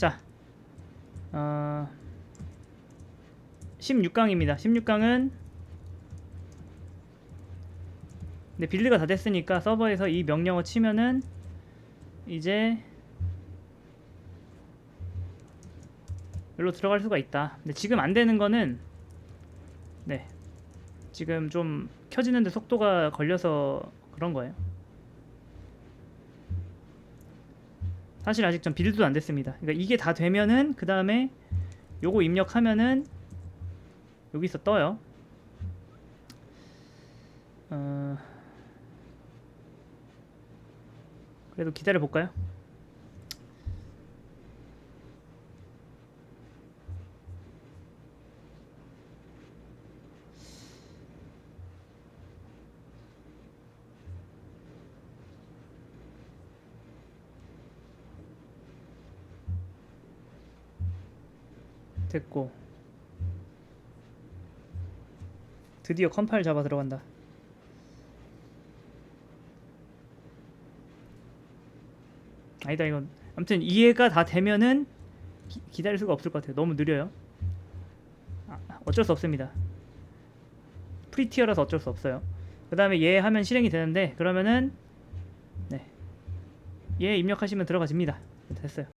자, 어, 16강입니다. 16강은 네, 빌드가 다 됐으니까 서버에서 이 명령어 치면은 이제 여기로 들어갈 수가 있다. 근데 지금 안 되는 거는 네. 지금 좀 켜지는데 속도가 걸려서 그런 거예요. 사실 아직 좀 빌드도 안 됐습니다. 그러니까 이게 다 되면은 그 다음에 요거 입력하면은 여기서 떠요. 어... 그래도 기다려 볼까요? 됐고 드디어 컴파일 잡아 들어간다. 아니다 이건 아무튼 이해가 다 되면은 기, 기다릴 수가 없을 것 같아요. 너무 느려요. 아, 어쩔 수 없습니다. 프리티어라서 어쩔 수 없어요. 그 다음에 얘 하면 실행이 되는데 그러면은 네. 얘 입력하시면 들어가집니다. 됐어요.